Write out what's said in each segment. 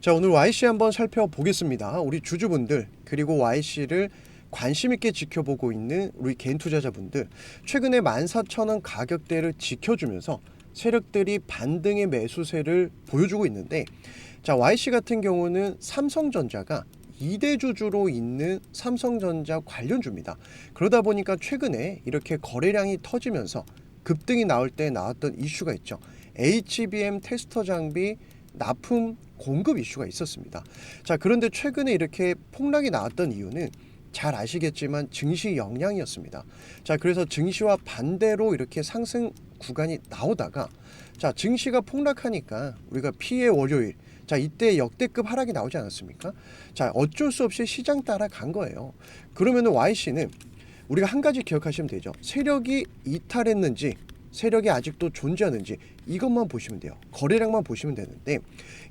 자 오늘 YC 한번 살펴보겠습니다. 우리 주주분들 그리고 YC를 관심 있게 지켜보고 있는 우리 개인 투자자분들 최근에 14,000원 가격대를 지켜주면서 세력들이 반등의 매수세를 보여주고 있는데 자 YC 같은 경우는 삼성전자가 2대 주주로 있는 삼성전자 관련주입니다. 그러다 보니까 최근에 이렇게 거래량이 터지면서 급등이 나올 때 나왔던 이슈가 있죠. HBM 테스터 장비 납품 공급 이슈가 있었습니다. 자, 그런데 최근에 이렇게 폭락이 나왔던 이유는 잘 아시겠지만 증시 영향이었습니다. 자, 그래서 증시와 반대로 이렇게 상승 구간이 나오다가 자, 증시가 폭락하니까 우리가 피해 월요일 자, 이때 역대급 하락이 나오지 않았습니까? 자, 어쩔 수 없이 시장 따라 간 거예요. 그러면은 YC는 우리가 한 가지 기억하시면 되죠. 세력이 이탈했는지 세력이 아직도 존재하는지 이것만 보시면 돼요. 거래량만 보시면 되는데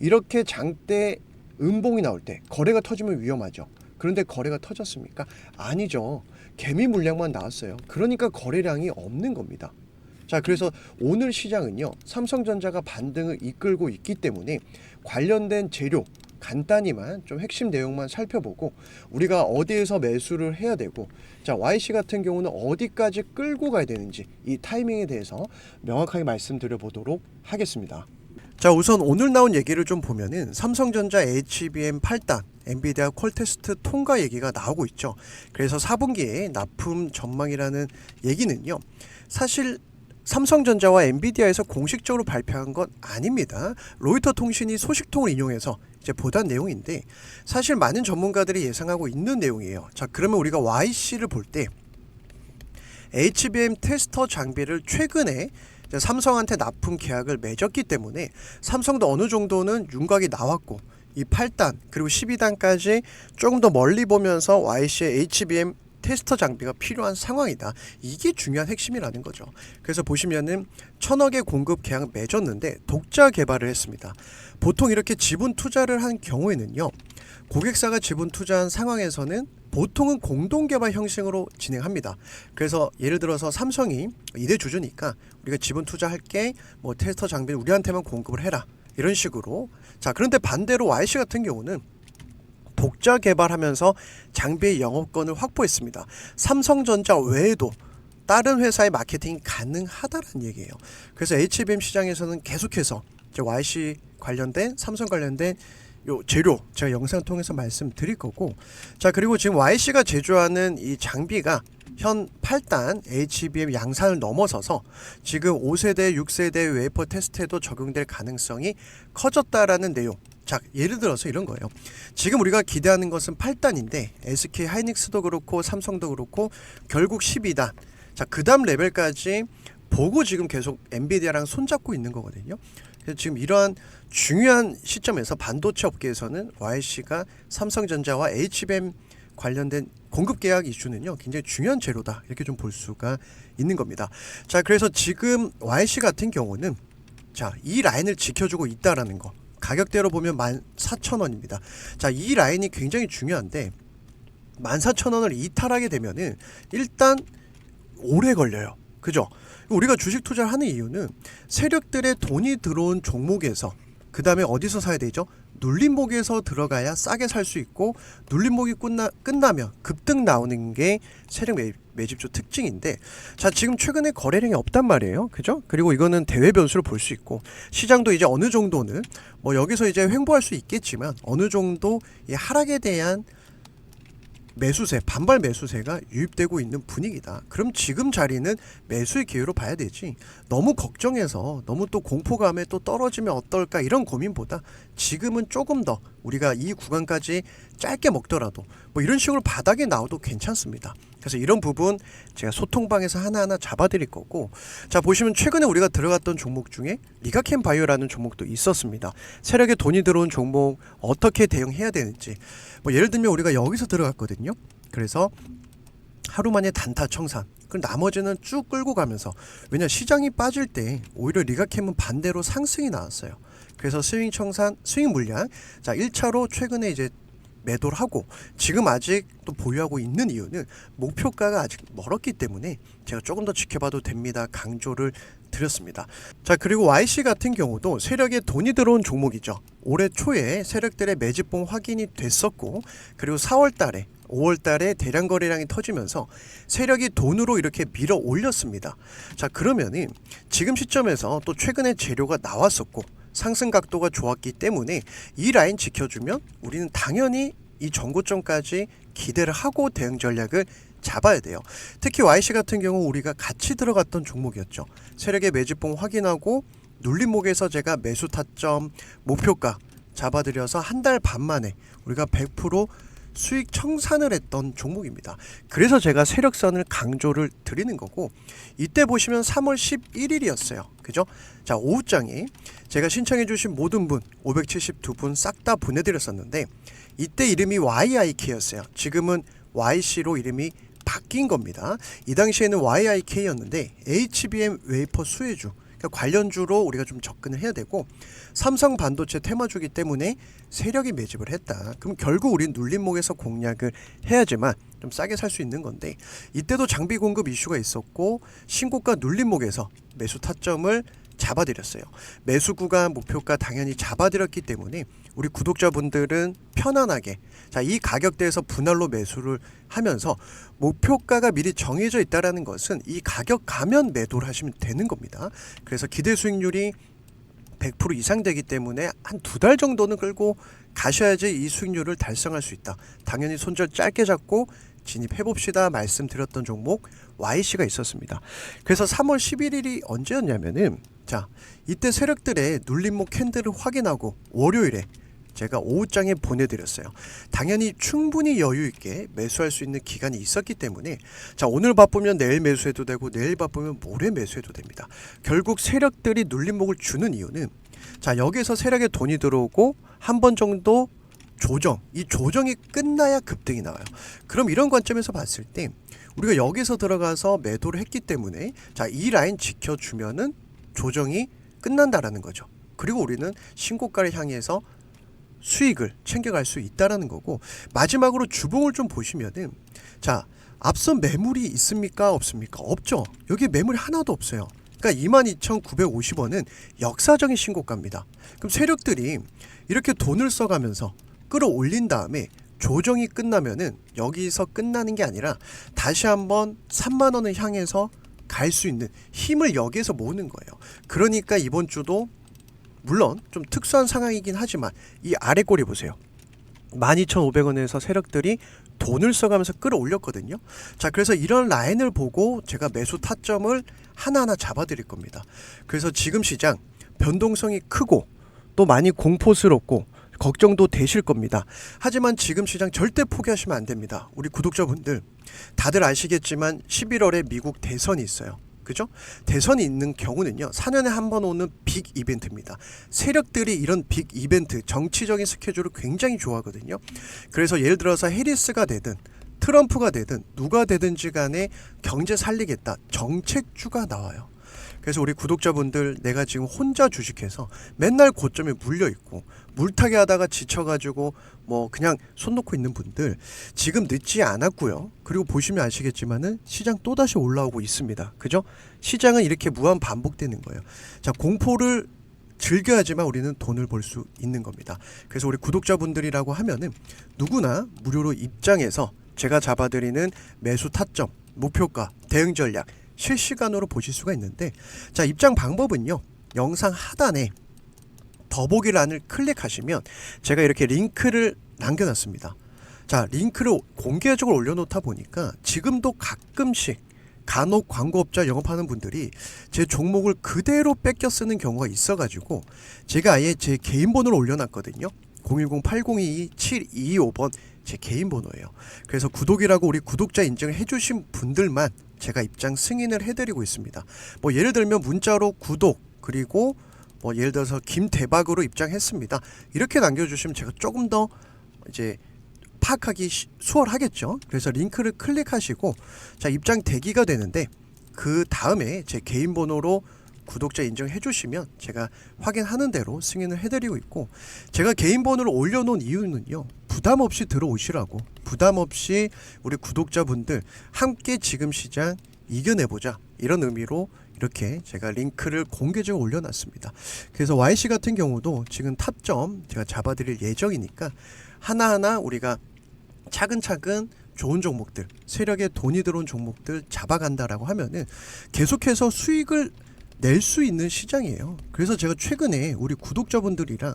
이렇게 장대 음봉이 나올 때 거래가 터지면 위험하죠. 그런데 거래가 터졌습니까? 아니죠. 개미 물량만 나왔어요. 그러니까 거래량이 없는 겁니다. 자, 그래서 오늘 시장은요. 삼성전자가 반등을 이끌고 있기 때문에 관련된 재료 간단히만 좀 핵심 내용만 살펴보고 우리가 어디에서 매수를 해야 되고 자 YC 같은 경우는 어디까지 끌고 가야 되는지 이 타이밍에 대해서 명확하게 말씀드려 보도록 하겠습니다. 자 우선 오늘 나온 얘기를 좀 보면은 삼성전자 HBM 8단 엔비디아 콜테스트 통과 얘기가 나오고 있죠. 그래서 4분기에 납품 전망이라는 얘기는요. 사실 삼성전자와 엔비디아에서 공식적으로 발표한 건 아닙니다. 로이터 통신이 소식통을 인용해서 이제 보도한 내용인데 사실 많은 전문가들이 예상하고 있는 내용이에요. 자, 그러면 우리가 YC를 볼 때 HBM 테스터 장비를 최근에 삼성한테 납품 계약을 맺었기 때문에 삼성도 어느 정도는 윤곽이 나왔고 이 8단 그리고 12단까지 조금 더 멀리 보면서 YC의 HBM 테스터 장비가 필요한 상황이다. 이게 중요한 핵심이라는 거죠. 그래서 보시면은 천억의 공급 계약 맺었는데 독자 개발을 했습니다. 보통 이렇게 지분 투자를 한 경우에는요. 고객사가 지분 투자한 상황에서는 보통은 공동 개발 형식으로 진행합니다. 그래서 예를 들어서 삼성이 이대 주주니까 우리가 지분 투자할게 뭐 테스터 장비를 우리한테만 공급을 해라. 이런 식으로. 자, 그런데 반대로 YC 같은 경우는 독자 개발하면서 장비의 영업권을 확보했습니다. 삼성전자 외에도 다른 회사의 마케팅이 가능하다는 얘기예요. 그래서 HBM 시장에서는 계속해서 YC 관련된 삼성 관련된 요 재료 제가 영상 통해서 말씀드릴 거고 자 그리고 지금 YC가 제조하는 이 장비가 현 8단 HBM 양산을 넘어서서 지금 5세대, 6세대 웨이퍼 테스트에도 적용될 가능성이 커졌다라는 내용 자, 예를 들어서 이런 거예요. 지금 우리가 기대하는 것은 8단인데 SK 하이닉스도 그렇고 삼성도 그렇고 결국 12단. 자, 그다음 레벨까지 보고 지금 계속 엔비디아랑 손잡고 있는 거거든요. 그래서 지금 이러한 중요한 시점에서 반도체 업계에서는 YC가 삼성전자와 HBM 관련된 공급 계약 이슈는요 굉장히 중요한 재료다 이렇게 좀 볼 수가 있는 겁니다. 자 그래서 지금 YC 같은 경우는 자이 라인을 지켜주고 있다라는 거 가격대로 보면 14,000원입니다. 자, 이 라인이 굉장히 중요한데 14,000원을 이탈하게 되면은 일단 오래 걸려요. 그죠? 우리가 주식 투자를 하는 이유는 세력들의 돈이 들어온 종목에서 그 다음에 어디서 사야 되죠? 눌림목에서 들어가야 싸게 살 수 있고 눌림목이 끝나, 끝나면 급등 나오는 게 세력 매, 매집주 특징인데 자 지금 최근에 거래량이 없단 말이에요. 그죠? 그리고 이거는 대외 변수를 볼 수 있고 시장도 이제 어느 정도는 뭐 여기서 이제 횡보할 수 있겠지만 어느 정도 이 하락에 대한 매수세 반발 매수세가 유입되고 있는 분위기다. 그럼 지금 자리는 매수의 기회로 봐야 되지. 너무 걱정해서 너무 또 공포감에 또 떨어지면 어떨까 이런 고민보다 지금은 조금 더 우리가 이 구간까지 짧게 먹더라도 뭐 이런 식으로 바닥에 나와도 괜찮습니다. 그래서 이런 부분 제가 소통방에서 하나하나 잡아드릴 거고 자 보시면 최근에 우리가 들어갔던 종목 중에 리가캠 바이오라는 종목도 있었습니다. 세력에 돈이 들어온 종목 어떻게 대응해야 되는지 뭐 예를 들면 우리가 여기서 들어갔거든요. 그래서 하루 만에 단타 청산. 그 나머지는 쭉 끌고 가면서 왜냐 시장이 빠질 때 오히려 리가캠은 반대로 상승이 나왔어요. 그래서 스윙 청산, 스윙 물량. 자, 1차로 최근에 이제 매도를 하고 지금 아직 또 보유하고 있는 이유는 목표가가 아직 멀었기 때문에 제가 조금 더 지켜봐도 됩니다. 강조를 드렸습니다. 자 그리고 YC 같은 경우도 세력에 돈이 들어온 종목이죠. 올해 초에 세력들의 매집봉 확인이 됐었고 그리고 4월 달에 5월 달에 대량 거래량이 터지면서 세력이 돈으로 이렇게 밀어 올렸습니다. 자 그러면은 지금 시점에서 또 최근에 재료가 나왔었고 상승 각도가 좋았기 때문에 이 라인 지켜주면 우리는 당연히 이 전고점까지 기대를 하고 대응 전략을 잡아야 돼요. 특히 YC 같은 경우 우리가 같이 들어갔던 종목이었죠. 세력의 매집봉 확인하고 눌림목에서 제가 매수 타점 목표가 잡아드려서 한 달 반 만에 우리가 100% 수익 청산을 했던 종목입니다. 그래서 제가 세력선을 강조를 드리는 거고 이때 보시면 3월 11일이었어요. 그죠? 자, 오후장에 제가 신청해 주신 모든 분 572분 싹 다 보내드렸었는데 이때 이름이 YIK였어요. 지금은 YC로 이름이 바뀐 겁니다. 이 당시에는 YIK였는데 HBM 웨이퍼 수혜주 그러니까 관련주로 우리가 좀 접근을 해야 되고 삼성 반도체 테마주기 때문에 세력이 매집을 했다. 그럼 결국 우린 눌림목에서 공략을 해야지만 좀 싸게 살 수 있는 건데 이때도 장비 공급 이슈가 있었고 신고가 눌림목에서 매수 타점을 잡아드렸어요. 매수 구간 목표가 당연히 잡아드렸기 때문에 우리 구독자분들은 편안하게 자 이 가격대에서 분할로 매수를 하면서 목표가가 미리 정해져 있다라는 것은 이 가격 가면 매도를 하시면 되는 겁니다. 그래서 기대 수익률이 100% 이상 되기 때문에 한 두 달 정도는 끌고 가셔야지 이 수익률을 달성할 수 있다. 당연히 손절 짧게 잡고 진입해 봅시다 말씀드렸던 종목 YC가 있었습니다. 그래서 3월 11일이 언제였냐면은 자 이때 세력들의 눌림목 캔들을 확인하고 월요일에 제가 오후장에 보내드렸어요. 당연히 충분히 여유 있게 매수할 수 있는 기간이 있었기 때문에 자 오늘 바쁘면 내일 매수해도 되고 내일 바쁘면 모레 매수해도 됩니다. 결국 세력들이 눌림목을 주는 이유는 자 여기서 세력에 돈이 들어오고 한 번 정도 조정 이 조정이 끝나야 급등이 나와요. 그럼 이런 관점에서 봤을 때 우리가 여기서 들어가서 매도를 했기 때문에 자 이 라인 지켜주면은 조정이 끝난다라는 거죠. 그리고 우리는 신고가를 향해서 수익을 챙겨갈 수 있다라는 거고 마지막으로 주봉을 좀 보시면은 자 앞서 매물이 있습니까? 없습니까? 없죠. 여기 매물이 하나도 없어요. 그러니까 22,950원은 역사적인 신고가입니다. 그럼 세력들이 이렇게 돈을 써가면서 끌어올린 다음에 조정이 끝나면은 여기서 끝나는 게 아니라 다시 한번 3만 원을 향해서 갈 수 있는 힘을 여기에서 모으는 거예요 그러니까 이번 주도 물론 좀 특수한 상황이긴 하지만 이 아래 꼬리 보세요. 12,500원에서 세력들이 돈을 써가면서 끌어올렸거든요. 자, 그래서 이런 라인을 보고 제가 매수 타점을 하나하나 잡아드릴 겁니다. 그래서 지금 시장 변동성이 크고 또 많이 공포스럽고 걱정도 되실 겁니다. 하지만 지금 시장 절대 포기하시면 안 됩니다. 우리 구독자분들 다들 아시겠지만 11월에 미국 대선이 있어요. 그죠? 대선이 있는 경우는요, 4년에 한 번 오는 빅 이벤트입니다. 세력들이 이런 빅 이벤트, 정치적인 스케줄을 굉장히 좋아하거든요. 그래서 예를 들어서 해리스가 되든, 트럼프가 되든, 누가 되든지 간에 경제 살리겠다. 정책주가 나와요. 그래서 우리 구독자분들 내가 지금 혼자 주식해서 맨날 고점에 물려 있고 물타기 하다가 지쳐가지고 뭐 그냥 손 놓고 있는 분들 지금 늦지 않았고요. 그리고 보시면 아시겠지만은 시장 또 다시 올라오고 있습니다. 그죠? 시장은 이렇게 무한 반복되는 거예요. 자 공포를 즐겨야지만 우리는 돈을 벌 수 있는 겁니다. 그래서 우리 구독자분들이라고 하면은 누구나 무료로 입장해서 제가 잡아드리는 매수 타점, 목표가, 대응 전략 실시간으로 보실 수가 있는데 자 입장 방법은요. 영상 하단에 더보기란을 클릭하시면 제가 이렇게 링크를 남겨놨습니다. 자 링크를 공개적으로 올려놓다 보니까 지금도 가끔씩 간혹 광고업자 영업하는 분들이 제 종목을 그대로 뺏겨 쓰는 경우가 있어가지고 제가 아예 제 개인 번호를 올려놨거든요. 010-8022-725번 제 개인 번호예요. 그래서 구독이라고 우리 구독자 인증을 해주신 분들만 제가 입장 승인을 해드리고 있습니다. 뭐 예를 들면 문자로 구독 그리고 뭐 예를 들어서 김대박으로 입장했습니다. 이렇게 남겨주시면 제가 조금 더 이제 파악하기 시- 수월하겠죠. 그래서 링크를 클릭하시고 자 입장 대기가 되는데 그 다음에 제 개인 번호로 구독자 인정해 주시면 제가 확인하는 대로 승인을 해드리고 있고 제가 개인 번호를 올려놓은 이유는요 부담 없이 들어오시라고 부담 없이 우리 구독자분들 함께 지금 시장 이겨내보자 이런 의미로 이렇게 제가 링크를 공개적으로 올려놨습니다. 그래서 YC 같은 경우도 지금 타점 제가 잡아드릴 예정이니까 하나하나 우리가 차근차근 좋은 종목들, 세력에 돈이 들어온 종목들 잡아간다라고 하면은 계속해서 수익을 낼 수 있는 시장이에요. 그래서 제가 최근에 우리 구독자분들이랑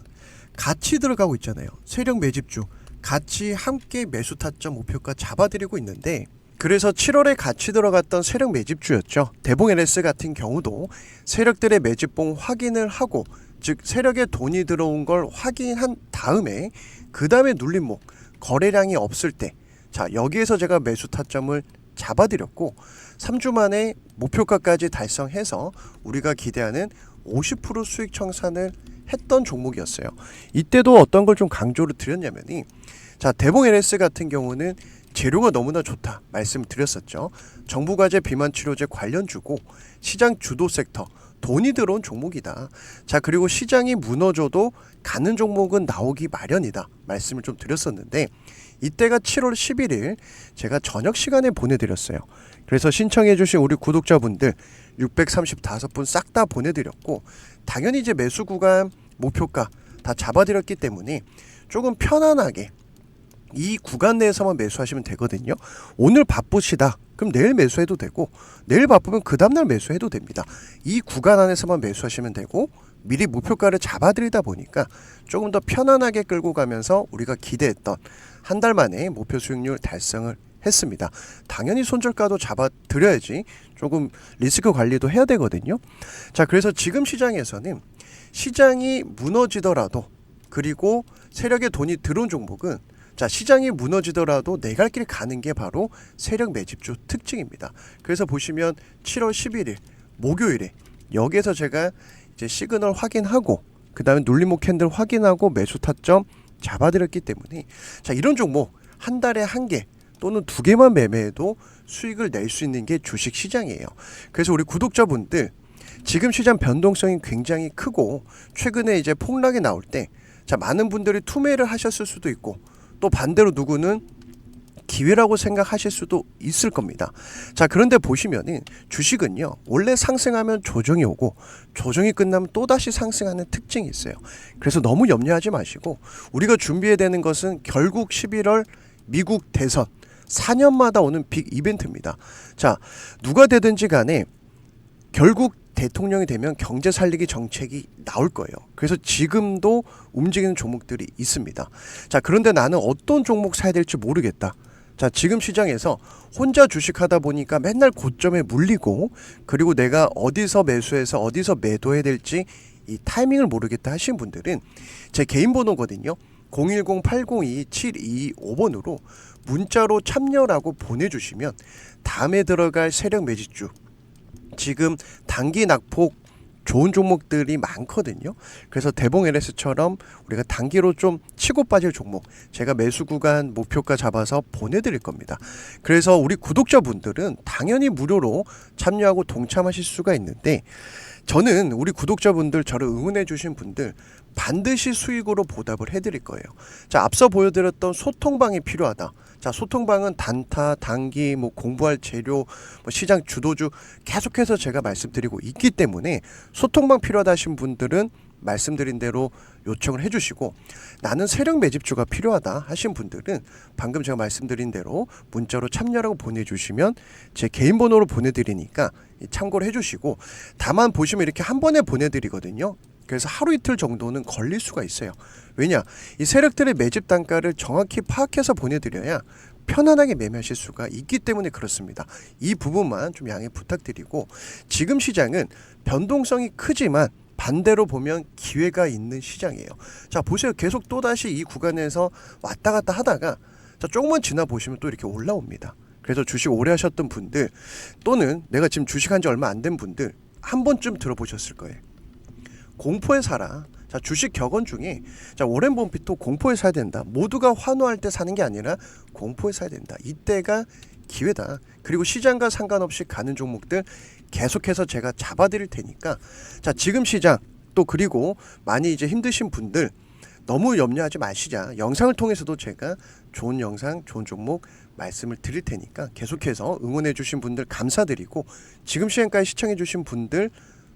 같이 들어가고 있잖아요. 세력 매집주 같이 함께 매수 타점 목표가 잡아드리고 있는데 그래서 7월에 같이 들어갔던 세력 매집주였죠. 대봉 LS 같은 경우도 세력들의 매집봉 확인을 하고 즉 세력에 돈이 들어온 걸 확인한 다음에 그 다음에 눌림목 거래량이 없을 때 자 여기에서 제가 매수 타점을 잡아드렸고 3주 만에 목표가까지 달성해서 우리가 기대하는 50% 수익 청산을 했던 종목이었어요. 이때도 어떤 걸 좀 강조를 드렸냐면이 자 대봉 LS 같은 경우는 재료가 너무나 좋다 말씀드렸었죠. 정부과제 비만 치료제 관련주고 시장 주도 섹터 돈이 들어온 종목이다. 자 그리고 시장이 무너져도 가는 종목은 나오기 마련이다 말씀을 좀 드렸었는데 이때가 7월 11일 제가 저녁 시간에 보내드렸어요. 그래서 신청해주신 우리 구독자분들 635분 싹 다 보내드렸고 당연히 이제 매수 구간 목표가 다 잡아드렸기 때문에 조금 편안하게 이 구간 내에서만 매수하시면 되거든요. 오늘 바쁘시다. 그럼 내일 매수해도 되고 내일 바쁘면 그 다음날 매수해도 됩니다. 이 구간 안에서만 매수하시면 되고 미리 목표가를 잡아드리다 보니까 조금 더 편안하게 끌고 가면서 우리가 기대했던 한 달 만에 목표 수익률 달성을 했습니다. 당연히 손절가도 잡아드려야지 조금 리스크 관리도 해야 되거든요. 자, 그래서 지금 시장에서는 시장이 무너지더라도 그리고 세력의 돈이 들어온 종목은 자 시장이 무너지더라도 내 갈 길 가는 게 바로 세력 매집주 특징입니다. 그래서 보시면 7월 11일 목요일에 여기에서 제가 이제 시그널 확인하고 그 다음에 눌림목 캔들 확인하고 매수 타점 잡아드렸기 때문에 자 이런 종목 한 달에 한 개 또는 두 개만 매매해도 수익을 낼 수 있는 게 주식 시장이에요. 그래서 우리 구독자분들 지금 시장 변동성이 굉장히 크고 최근에 이제 폭락이 나올 때 자 많은 분들이 투매를 하셨을 수도 있고 또 반대로 누구는 기회라고 생각하실 수도 있을 겁니다. 자, 그런데 보시면은 주식은요, 원래 상승하면 조정이 오고, 조정이 끝나면 또다시 상승하는 특징이 있어요. 그래서 너무 염려하지 마시고, 우리가 준비해야 되는 것은 결국 11월 미국 대선, 4년마다 오는 빅 이벤트입니다. 자, 누가 되든지 간에 결국 대통령이 되면 경제 살리기 정책이 나올 거예요. 그래서 지금도 움직이는 종목들이 있습니다. 자, 그런데 나는 어떤 종목 사야 될지 모르겠다. 자, 지금 시장에서 혼자 주식하다 보니까 맨날 고점에 물리고 그리고 내가 어디서 매수해서 어디서 매도해야 될지 이 타이밍을 모르겠다 하신 분들은 제 개인 번호거든요. 010-802-7225번으로 문자로 참여라고 보내주시면 다음에 들어갈 세력 매집주 지금 단기 낙폭 좋은 종목들이 많거든요. 그래서 대봉 LS처럼 우리가 단기로 좀 치고 빠질 종목 제가 매수 구간 목표가 잡아서 보내드릴 겁니다. 그래서 우리 구독자분들은 당연히 무료로 참여하고 동참하실 수가 있는데 저는 우리 구독자분들 저를 응원해 주신 분들 반드시 수익으로 보답을 해드릴 거예요. 자 앞서 보여드렸던 소통방이 필요하다. 자 소통방은 단타, 단기, 뭐 공부할 재료, 뭐 시장 주도주 계속해서 제가 말씀드리고 있기 때문에 소통방 필요하다 하신 분들은 말씀드린 대로 요청을 해주시고 나는 세력 매집주가 필요하다 하신 분들은 방금 제가 말씀드린 대로 문자로 참여라고 보내주시면 제 개인 번호로 보내드리니까 참고를 해주시고 다만 보시면 이렇게 한 번에 보내드리거든요. 그래서 하루 이틀 정도는 걸릴 수가 있어요. 왜냐 이 세력들의 매집 단가를 정확히 파악해서 보내드려야 편안하게 매매하실 수가 있기 때문에 그렇습니다. 이 부분만 좀 양해 부탁드리고 지금 시장은 변동성이 크지만 반대로 보면 기회가 있는 시장이에요. 자 보세요. 계속 또 다시 이 구간에서 왔다 갔다 하다가 자 조금만 지나 보시면 또 이렇게 올라옵니다. 그래서 주식 오래 하셨던 분들 또는 내가 지금 주식한 지 얼마 안 된 분들 한 번쯤 들어보셨을 거예요. 공포에 살아. 자 주식 격언 중에 자 오렌 범피도 공포에 사야 된다. 모두가 환호할 때 사는 게 아니라 공포에 사야 된다. 이때가 기회다. 그리고 시장과 상관없이 가는 종목들 계속해서 제가 잡아드릴 테니까 자 지금 시장 또 그리고 많이 이제 힘드신 분들 너무 염려하지 마시자. 영상을 통해서도 제가 좋은 영상, 좋은 종목 말씀을 드릴 테니까 계속해서 응원해 주신 분들 감사드리고 지금 시간까지 시청해 주신 분들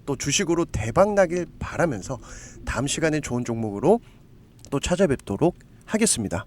또 주식으로 대박 나길 바라면서 다음 시간에 좋은 종목으로 또 찾아뵙도록 하겠습니다.